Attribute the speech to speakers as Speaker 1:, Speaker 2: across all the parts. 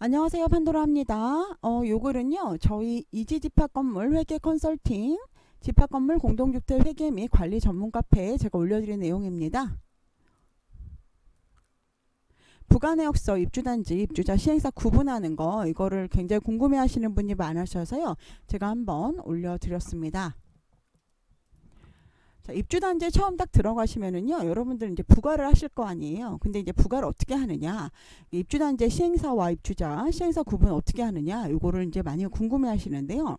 Speaker 1: 안녕하세요 판도라입니다. 어, 요글은요 저희 이지 집합 건물 회계 컨설팅 집합 건물 공동주택 회계 및 관리 전문 카페에 제가 올려드린 내용입니다. 부가내역서 입주단지 입주자 시행사 구분하는 거 이거를 굉장히 궁금해하시는 분이 많으셔서요 제가 한번 올려드렸습니다. 자, 입주단지에 처음 딱 들어가시면은요, 여러분들 이제 부가를 하실 거 아니에요. 근데 이제 부가를 어떻게 하느냐, 입주단지 시행사와 입주자, 시행사 구분 어떻게 하느냐, 요거를 이제 많이 궁금해 하시는데요.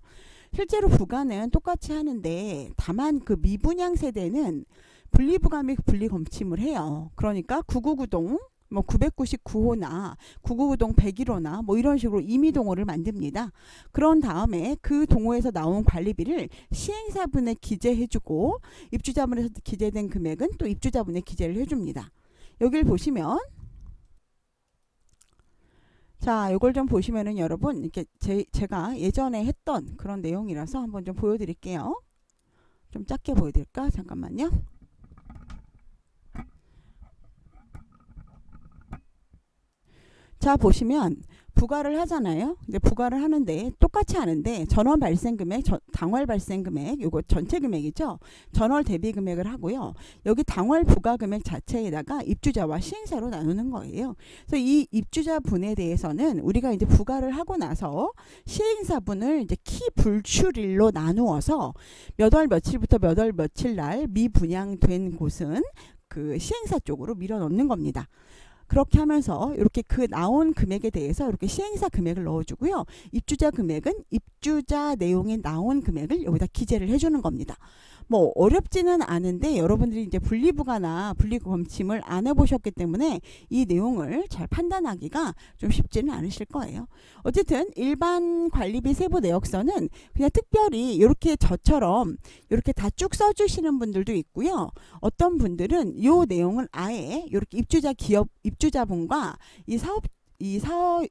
Speaker 1: 실제로 부가는 똑같이 하는데, 다만 그 미분양 세대는 분리부가 및 분리검침을 해요. 그러니까 999동, 뭐 999호나 999동 101호나 뭐 이런 식으로 임의 동호를 만듭니다. 그런 다음에 그 동호에서 나온 관리비를 시행사분에 기재해주고 입주자분에서 기재된 금액은 또 입주자분에 기재를 해줍니다. 여기를 보시면 자, 이걸 좀 보시면은 여러분 이렇게 제, 제가 예전에 했던 그런 내용이라서 한번 좀 보여드릴게요. 좀 작게 보여드릴까? 잠깐만요. 자 보시면 부과를 하잖아요. 근데 부과를 하는데 똑같이 하는데 전원 발생 금액, 전, 당월 발생 금액, 요거 전체 금액이죠. 전월 대비 금액을 하고요. 여기 당월 부과 금액 자체에다가 입주자와 시행사로 나누는 거예요. 그래서 이 입주자 분에 대해서는 우리가 이제 부과를 하고 나서 시행사 분을 이제 키 불출일로 나누어서 몇 월 며칠부터 몇 월 며칠 날 미분양된 곳은 그 시행사 쪽으로 밀어 넣는 겁니다. 그렇게 하면서 이렇게 그 나온 금액에 대해서 이렇게 시행사 금액을 넣어주고요. 입주자 금액은 입 주자 내용에 나온 금액을 여기다 기재를 해주는 겁니다. 뭐 어렵지는 않은데 여러분들이 이제 분리부가나 분리검침을 안 해보셨기 때문에 이 내용을 잘 판단하기가 좀 쉽지는 않으실 거예요. 어쨌든 일반 관리비 세부 내역서는 그냥 특별히 이렇게 저처럼 이렇게 다 쭉 써주시는 분들도 있고요. 어떤 분들은 이 내용을 아예 이렇게 입주자 기업 입주자분과 이 사업 이 사업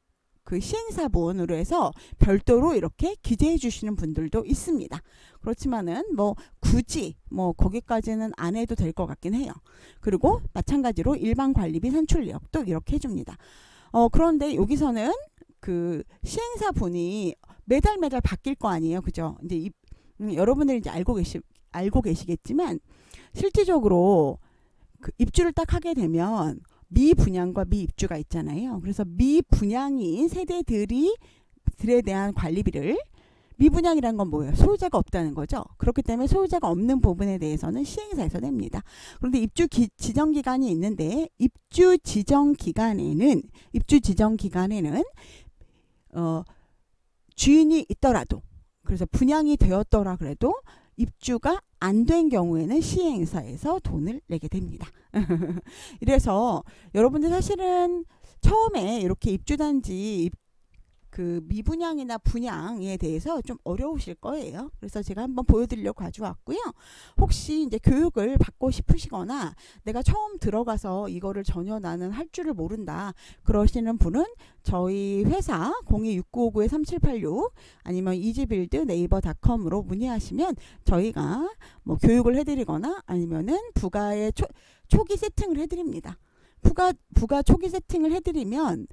Speaker 1: 그 시행사분으로 해서 별도로 이렇게 기재해 주시는 분들도 있습니다. 그렇지만은 뭐 굳이 뭐 거기까지는 안 해도 될 것 같긴 해요. 그리고 마찬가지로 일반 관리비 산출 내역도 이렇게 해줍니다. 어 그런데 여기서는 그 시행사분이 매달 매달 바뀔 거 아니에요, 그죠? 이제 이, 음, 여러분들이 이제 알고 계시 알고 계시겠지만 실질적으로 그 입주를 딱 하게 되면 미분양과 미입주가 있잖아요. 그래서 미분양인 세대들이 들에 대한 관리비를 미분양이란 건 뭐예요? 소유자가 없다는 거죠. 그렇기 때문에 소유자가 없는 부분에 대해서는 시행사에서 냅니다. 그런데 입주 기, 지정 기간이 있는데 입주 지정 기간에는 입주 지정 기간에는 어, 주인이 있더라도 그래서 분양이 되었더라 그래도 입주가 안 된 경우에는 시행사에서 돈을 내게 됩니다. 이래서 여러분들 사실은 처음에 이렇게 입주단지 입- 그 미분양이나 분양에 대해서 좀 어려우실 거예요. 그래서 제가 한번 보여드리려고 가져왔고요. 혹시 이제 교육을 받고 싶으시거나 내가 처음 들어가서 이거를 전혀 나는 할 줄을 모른다 그러시는 분은 저희 회사 026959-3786 아니면 이지빌드 네이버닷컴으로 문의하시면 저희가 뭐 교육을 해드리거나 아니면은 부가의 초, 초기 세팅을 해드립니다. 부가 부가 초기 세팅을 해드리면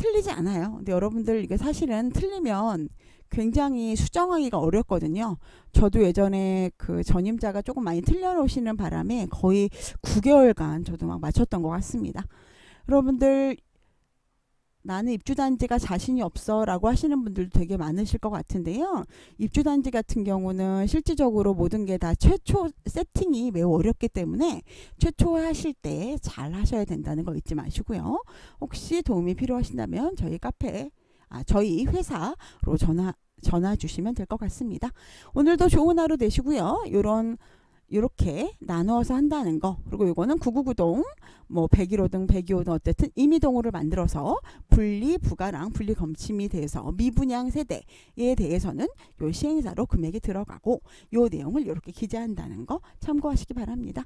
Speaker 1: 틀리지 않아요. 근데 여러분들 이게 사실은 틀리면 굉장히 수정하기가 어렵거든요. 저도 예전에 그 전임자가 조금 많이 틀려놓으시는 바람에 거의 9개월간 저도 막 맞췄던 것 같습니다. 여러분들 나는 입주단지가 자신이 없어 라고 하시는 분들도 되게 많으실 것 같은데요. 입주단지 같은 경우는 실질적으로 모든 게 다 최초 세팅이 매우 어렵기 때문에 최초 하실 때 잘 하셔야 된다는 거 잊지 마시고요. 혹시 도움이 필요하신다면 저희 카페, 아, 저희 회사로 전화, 전화 주시면 될 것 같습니다. 오늘도 좋은 하루 되시고요. 요런 이렇게 나누어서 한다는 거 그리고 이거는 999동 뭐 101호등 102호등 어쨌든 임의동호를 만들어서 분리 부가랑 분리 검침이 돼서 미분양 세대에 대해서는 요 시행사로 금액이 들어가고 요 내용을 이렇게 기재한다는 거 참고하시기 바랍니다.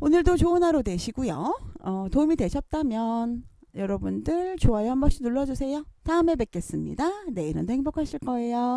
Speaker 1: 오늘도 좋은 하루 되시고요. 어, 도움이 되셨다면 여러분들 좋아요 한 번씩 눌러주세요. 다음에 뵙겠습니다. 내일은 더 행복하실 거예요.